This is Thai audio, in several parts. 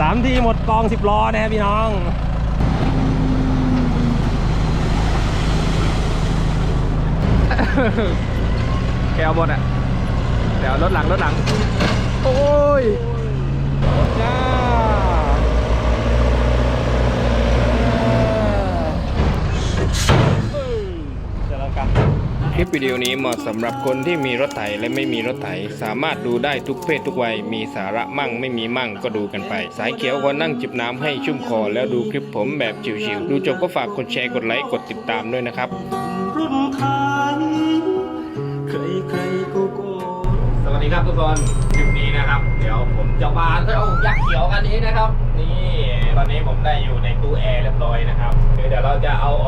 สามทีหมดกองสิบล้อนะครับพี่น้อง แกเอาหมดอะ เดี๋ยวรถหลังรถหลัง โอ้ยจ้า เดี๋ยวเรากลับ ค ลิปวิดีโอนี้เหมาะสำหรับคนที่มีรถไถและไม่มีรถไถ สามารถดูได้ทุกเพศทุกวัย มีสาระมั่งไม่มีมั่งก็ดูกันไป สายเขียวก็นั่งจิบน้ำให้ชุ่มคอแล้วดูคลิปผมแบบชิวๆ ดูจบก็ฝากกดแชร์กดไลค์กดติดตามด้วยนะครับ รุ่นไทยใครใครๆก็โกสวัสดีครับทุกคนคลิปนี้นะครับ เดี๋ยวผมจะมาเจ้ายักษ์เขียวกันนี้นะครับ นี่ตอนนี้ผมได้อยู่ในตู้แอร์เรียบร้อยนะครับ เดี๋ยวเราจะเอาออก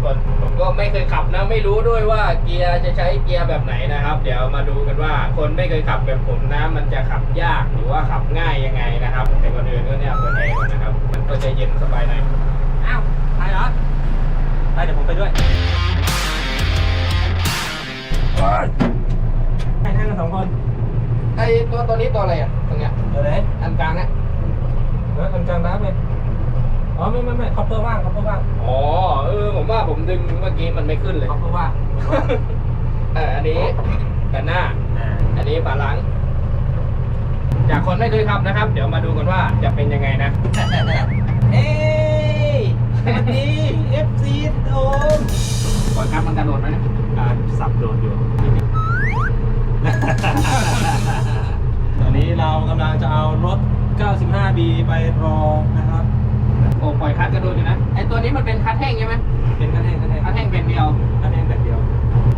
นกันนะครับทุกคนผมก็ไม่เคยขับนะ ไม่รู้ด้วยว่าเกียร์จะใช้เกียร์แบบไหนนะครับ เดี๋ยวมาดูกันว่าคนไม่เคยขับแบบผมนะ มันจะขับยากหรือว่าขับง่ายยังไงนะครับแต่ก่อนอื่นก็เนี่ยเปิดแอร์ก่อนนะครับ มันก็จะเย็นสบายหน่อยอ้าวไปเหรอไปเดี๋ยวผมไปด้วยไปนั่งกันสองคนไอตัวตัวนี้ตัวอะไรอะตรงเนี้ยเดี๋ยวไหนอันกลางเนี่ย เออคนกลางน้ำเลยอ๋อ ไม่ไม่ไม่คอปเปอร์ว่างคอปเปอร์ว่างอ๋อเออผมว่าผมดึงเมื่อกี้มันไม่ขึ้นเลยคอปเปอร์ว่างเอออันนี้แผ่นหน้าอ่าอันนี้ฝาหลัง จากคนไม่เคยขับนะครับ เดี๋ยวมาดูกันว่าจะเป็นยังไงนะเอ้ยสวัสดี FC โดมก่อนครับมันกระโดดไหมนะอ่าสับโดดอยู่ตอนนี้เรากำลังจะเอารถ 95B ไปรองนะครับ โดดอยู่นะ ไอตัวนี้มันเป็นคัดแห้งใช่ไหมเป็นกันแห้งกันแห้งคัดแห้งเป็นเดียวกันแห้งแบบเดียว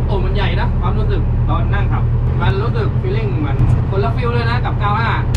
โอ้มันใหญ่นะความรู้สึกตอนนั่งขับ มันรู้สึกฟีลลิ่งเหมือนคนละฟิลเลยนะกับ 95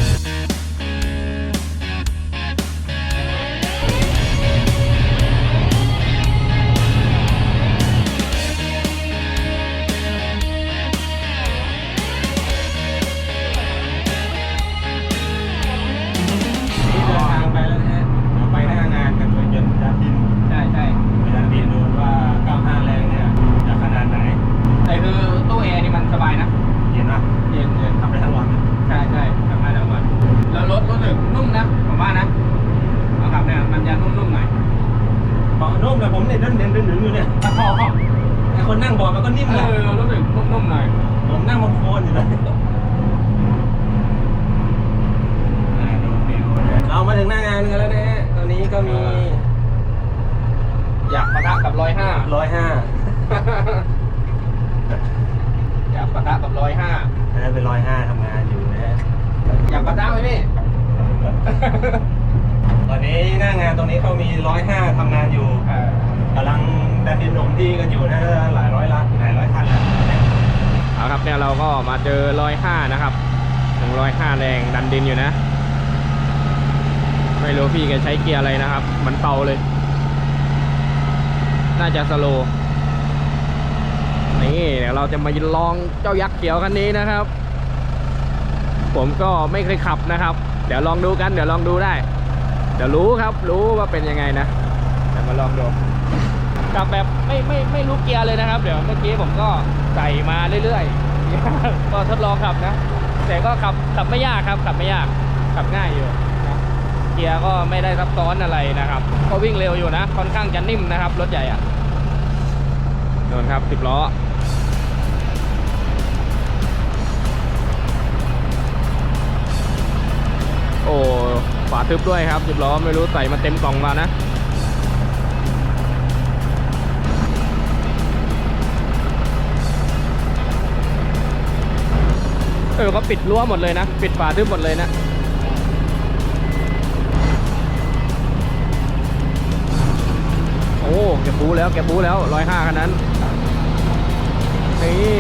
นุ่มแต่ผมเนี่ยเดินเดินเดินถึงอยู่เนี่ยตะคอไอคนนั่งเบาะมันก็นิ่มเอเลย อรู้สึกนุ่มๆหน่อยผมนั่งบนโคนอยู่เลยเรามาถึงหน้างานกันแล้วนะฮะ ตอนนี้ก็มีอยากปะทะกับร้อยห้า ร้อยห้าอยากปะทะกับร้อยห้าอันนั้นเป็นร้อยห้าทำงานอยู่นะฮะอยากปะทะไหมพี่ตอนนี้ หน้างานตรงนี้เขามีร้อยห้าทำงานอยู่เออกำลังดันดินหนมที่กันอยู่นะหลายร้อยล้านหลายร้อยคันแล้วเอาครับเนี่ยเราก็มาเจอร้อยห้านะครับถึงร้อยห้าแรงดันดินอยู่นะ ไม่รู้พี่แกใช้เกียร์อะไรนะครับ มันเป่าเลย น่าจะสโลว์นี่เดี๋ยวเราจะมาลองเจ้ายักษ์เขียวคันนี้นะครับ ผมก็ไม่เคยขับนะครับ เดี๋ยวลองดูกัน เดี๋ยวลองดูได้ เดี๋ยวรู้ครับรู้ว่าเป็นยังไงนะเดี๋ยวมาลองดูขับแบบไม่ไม่ไม่รู้เกียร์เลยนะครับ เดี๋ยวเมื่อกี้ผมก็ใส่มาเรื่อยๆก็ทดลองขับนะ แต่ก็ขับขับไม่ยากครับ ขับไม่ยากขับง่ายอยู่เกียร์ก็ไม่ได้ซับซ้อนอะไรนะครับ ก็วิ่งเร็วอยู่นะ ค่อนข้างจะนิ่มนะครับ รถใหญ่อะโดนครับสิบล้อโอ้ ฝาทึบด้วยครับสิบล้อไม่รู้ใส่มาเต็มกล่องมานะเออก็ปิดรั้วหมดเลยนะ ปิดฝาทึบหมดเลยนะโอ้แกบูแล้วแกบูแล้วร้อยห้าคันนั้นนี่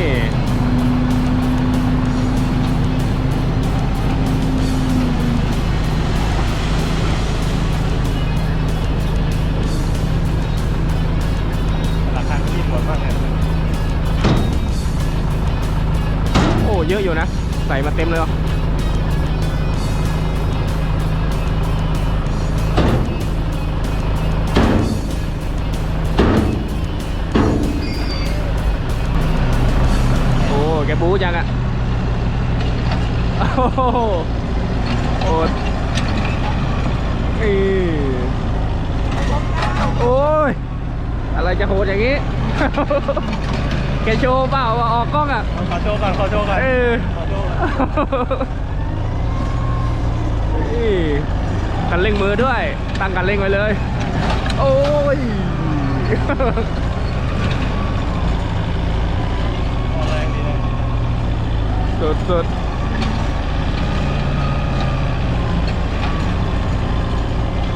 อยอะอยู่นะ ใส่มาเต็มเลยหรอโอ้แกบูจังอะโอ้โหโอ้อีโอ้ย อะไรจะโหดอย่างนี้ แกโชว์เปล่าว่าออกกล้องอะ ขอโชว์ก่อนขอโชว์ก่อนเออ ขอโชว์ก่อนนี่กันเร่งมือด้วย ตั้งกันเร่งไว้เลย โอ้ยเอาแรงดีนะสุดสุด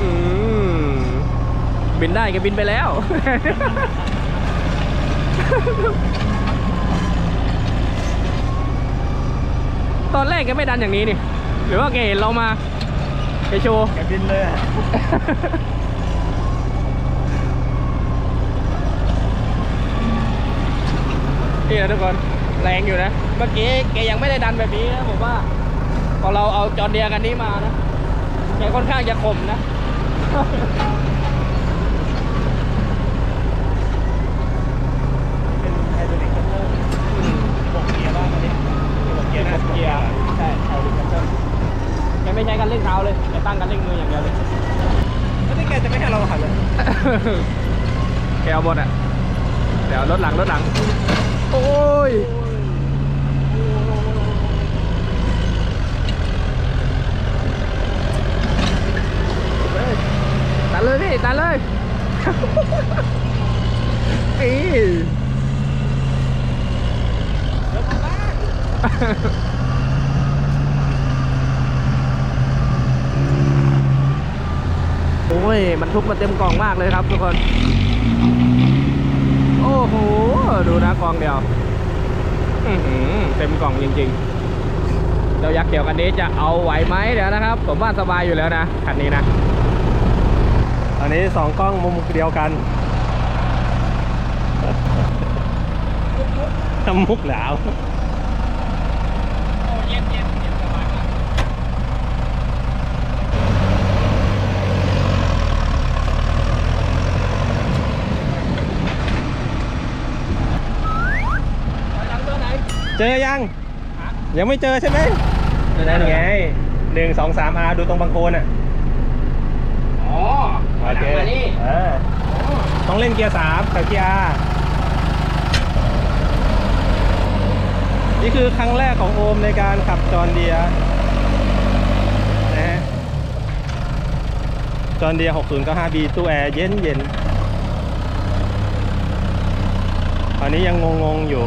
อืมบินได้แกบินไปแล้ว ตอนแรกแกไม่ดันอย่างนี้นี่ หรือว่าแกเห็นเรามาแกโชว์แกบินเลยอะนี่นะทุกคนแรงอยู่นะ เมื่อกี้แกยังไม่ได้ดันแบบนี้นะผมว่าพอเราเอาจอร์เดียกันนี้มานะแกค่อนข้างจะคมนะ เป็นไฮดรอลิกคัตเตอร์หกเกียร์บ้างอันนี้มีหกเกียร์หน้าหกเกียร์ ใช่ใช่คัตเตอร์แกไม่ใช้กันเร่งเท้าเลยแกตั้งกันเร่งมืออย่างเดียวเลย แล้วนี่แกจะไม่ให้เราหันเลย แกเอาหมดอะ เดี๋ยว รถหลังรถหลัง โอ้ยตัดเลยพี่ตัดเลยอีโอ้ย มันทุกมาเต็มกล่องมากเลยครับทุกคน อ้โห ดูนะกล่องเดียวเต็มกล่องจริงๆ เจ้ายักษ์เกี่ยวกันนี้จะเอาไหวไหมเดี๋ยวนะครับ ผมว่าสบายอยู่แล้วนะคันนี้นะอันนี้สองกล้องมุมเดียวกันทำมุกแล้ว โอ้เย็นเย็นเย็นสบายมาก เจอยัง ยังไม่เจอใช่ไหมนั่นไงหนึ่งสองสามอาดูตรงบางโคนอะอ๋อโอเคมานี่อ่าต้องเล่นเกียร์สามกับเกียร์ R นี่คือครั้งแรกของโอมในการขับจอร์นเดียร์นะฮะจอร์นเดียร์ 6095B ตู้แอร์เย็นเย็นตอนนี้ยังงงๆอยู่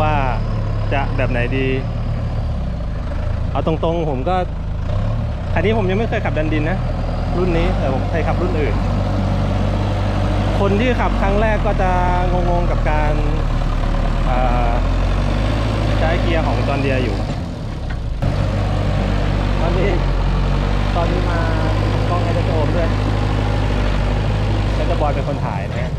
ว่าจะแบบไหนดี เอาตรงๆผมก็ อันนี้ผมยังไม่เคยขับดันดินนะ รุ่นนี้แต่ผมเคยขับรุ่นอื่น คนที่ขับครั้งแรกก็จะงงๆกับการใช้เกียร์ของจอนเดียอยู่ ตอนนี้ ตอนนี้มากล้องไอเดโอมด้วยแล้วจะบอยเป็นคนถ่ายนะฮะ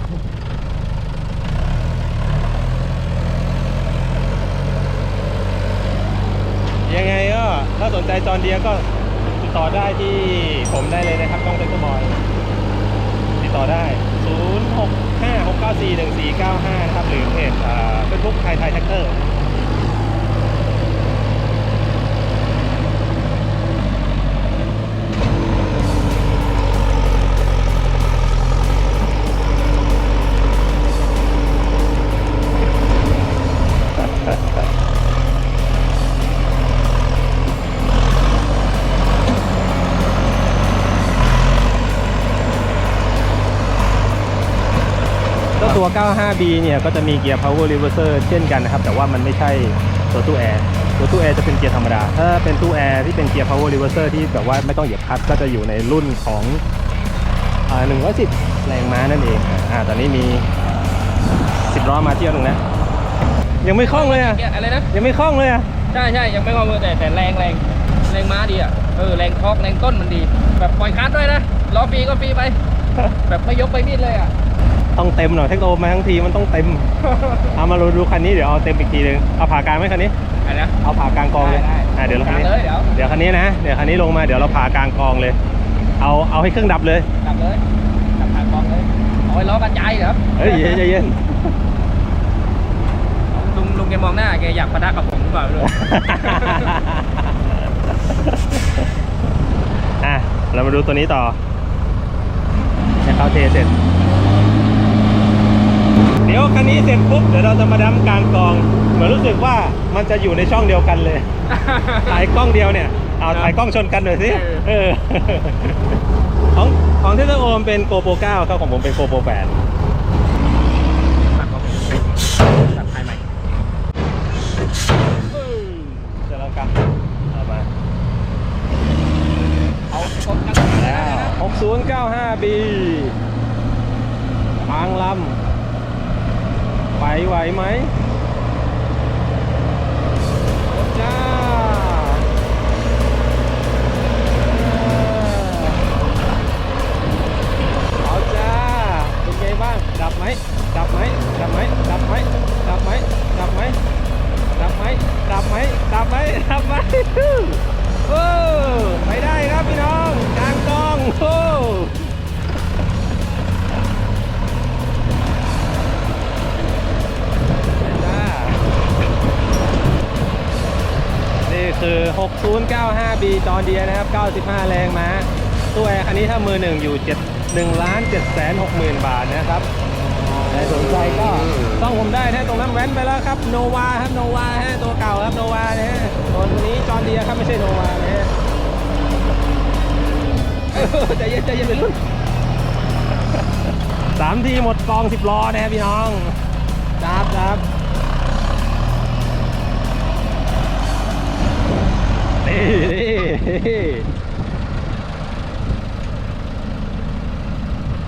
ยังไงก็ถ้าสนใจจ อนเดียก็ติดต่อได้ที่ผมได้เลยนะครับกล้องเซ็นเตอร์บอยติดต่อได้ 0 6 5 6 9 4 1 4 9 5 นะครับ หรือเพจเฟซบุ๊กไทยไทยแท็กเตอร์ ตัว 95B เนี่ยก็จะมีเกียร์ power reverser เช่นกันนะครับ แต่ว่ามันไม่ใช่ตัวตู้แอร์ ตัวตู้แอร์จะเป็นเกียร์ธรรมดา ถ้าเป็นตู้แอร์ที่เป็นเกียร์ power reverser ที่แบบว่าไม่ต้องเหยียบคลัตช์ก็จะอยู่ในรุ่นของอ่า110 แรงม้านั่นเองอ่าตอนนี้มี 10ล้อมาเที่ยวหนึ่งนะ ยังไม่คล่องเลยอะ อะไรนะ ยังไม่คล่องเลยอะ ใช่ใช่ยังไม่งอมือแต่แต่แรงแรงแรงม้าดีอะ เออแรงทอกแรงต้นมันดี แบบปล่อยคลัดด้วยนะ ล้อฟรีก็ฟรีไป แบบไม่ยกไปมีดเลยอะ ต้องเต็มหน่อยเทคโนมาทั้งทีมันต้องเต็ม เอามาดูดูคันนี้เดี๋ยวเอาเต็มอีกทีหนึงเอาผ่ากลางไหมคันนี้อะไรนะเอาผ่ากลางกองเลยได้ได้อะเดี๋ยวเราคันนี้กลางเลยเดี๋ยวเดี๋ยวคันนี้นะเดี๋ยวคันนี้ลงมาเดี๋ยวเราผ่ากลางกองเลย เอาเอาให้เครื่องดับเลยดับเลยดับผ่านกองเลยเอาไว้ล้อกระจายเหรอเฮ้ยเย็นเย็นลุงลุงแกมองหน้าแกอยากปะทะกับผมหรือเปล่าไม่รู้อะเรามาดูตัวนี้ต่อให้เขาเทเสร็จ เดี๋ยวคันนี้เสร็จปุ๊บเดี๋ยวเราจะมาดัมกลางกอง เหมือนรู้สึกว่ามันจะอยู่ในช่องเดียวกันเลยถ่ายกล้องเดียวเนี่ยเอาถ่ายกล้องชนกันหน่อยสิเออของของเทสโอมเป็นโกโปร9ครับของผมเป็นโกโปร8ตัดออกตัดภายใหม่เสร็จแล้วครับเอามาเอาครบทั้งมาแล้ว 6095B มดับไหมดับไหมดับไหมดับไหมดับไหมดับไหมดับไหมดับไหมดับไหมโอ้ไปได้ครับพี่น้องกลางกองโอ้นี่คือ 6095B จอร์เดียนะครับ 95 แรงม้าตัวแอร์คันนี้ถ้ามือหนึ่งอยู่ 7 1ล้าน7แสน6หมื่นบาทนะครับ ใครสนใจก็ต้องผมได้นะตรงนั้นแว้นไปแล้วครับโนวาครับโนวาฮะตัวเก่าครับโนวานะฮะตัวนี้จอร์เดียครับไม่ใช่โนวานะฮะเออใจเย็นใจเย็นเป็นรุ่นสามทีหมดกองสิบล้อนะครับพี่น้องจับจับนี่นี่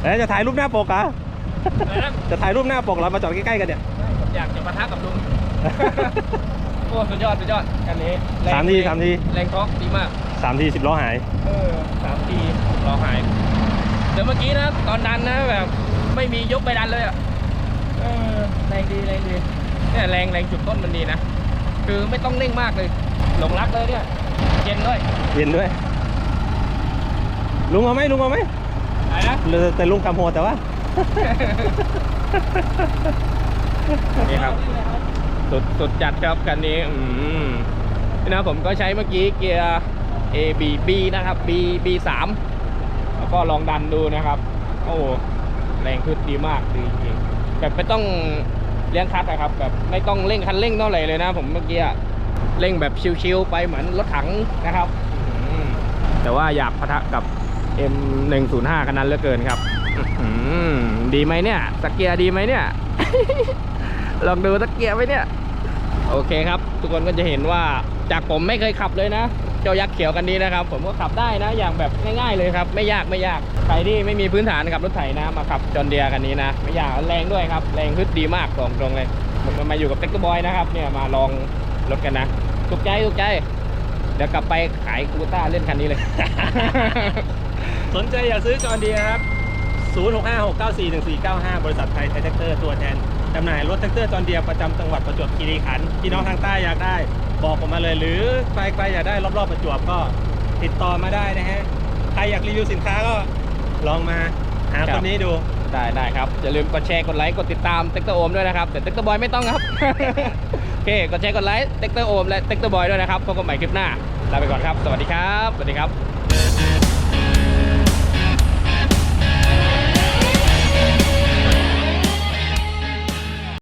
เอ๊ะจะถ่ายรูปหน้าปกเหรอ จะถ่ายรูปหน้าปกเหรามาจอดใกล้ๆกันเนี่ย อยากจะปะทะกับลุง โอ้สุดยอดสุดยอดอันนี้แรงสามทีสามที แรงท็อกดีมากสามทีสิบล้อหาย เออสามทีรอหายเดี๋ยวเมื่อกี้นะ ตอนดันนะแบบ ไม่มียกไปดันเลยอะเออแรงดีแรงดีเนี่ยแรงแรงจุดต้นมันดีนะ คือไม่ต้องเร่งมากเลย หลงรักเลยเนี่ย เย็นด้วย เย็นด้วย ลุงเอาไหมลุงเอาไหมอะไรนะหรือแต่ลุงกำหัวแต่ว่า นี่ครับ สุดสุดจัดครับคันนี้ อืมนี่นะผมก็ใช้เมื่อกี้เกียร์ A B B นะครับ B B 3แล้วก็ลองดันดูนะครับ โอ้แรงขึ้นดีมากดีจริงแบบไม่ต้องเลี้ยงคัดนะครับ แบบไม่ต้องเร่งคันเร่งเท่าไหร่เลยนะ ผมเมื่อกี้เร่งแบบชิวๆไปเหมือนรถถังนะครับแต่ว่าอยากปะทะกับ M105 คันนั้นเหลือเกินครับ ดีไหมเนี่ยสกเกียร์ดีไหมเนี่ย ลองดูตะเกียบไว้เนี่ย โอเคครับ ทุกคนก็จะเห็นว่าจากผมไม่เคยขับเลยนะ เจ้ายักษ์เขียวกันนี้นะครับ ผมก็ขับได้นะ อย่างแบบง่ายๆเลยครับ ไม่ยากไม่ยากใครที่ไม่มีพื้นฐานขับรถไถนะมาขับจอนเดียกันนี้นะ ไม่ยากแรงด้วยครับ แรงฮึดดีมากตรงตรงเลยผมมาอยู่กับเต็กต์บอยนะครับ เนี่ยมาลองรถกันนะถูกใจถูกใจ เดี๋ยวกลับไปขายกูต้าเล่นคันนี้เลย สนใจอยากซื้อจอร์เดียครับ 0656941495 บริษัทไทยไทยแท็กเตอร์ตัวแทนจำหน่ายรถแท็กเตอร์จอร์เดียประจำจังหวัดประจวบคีรีขันธ์พี่น้องทางใต้อยากได้ บอกผมมาเลย หรือใครใครอยากได้รอบๆประจวบก็ติดต่อมาได้นะฮะ ใครอยากรีวิวสินค้าก็ลองมาหาครัคบนนี้ดู ได้ได้ครับ อย่าลืมกดแชร์กดไลค์กดติดตามเต็กเตอร์โอมด้วยนะครับ แต่เต็กเตอร์บอยไม่ต้องครับ โอเคกดแชร์กดไลค์เต็กเตอร์โอมและเต็กเตอร์บอยด้วยนะครับพบกันใหม่คลิปหน้าลาไปก่อนครับ สวัสดีครับ สวัสดีครับ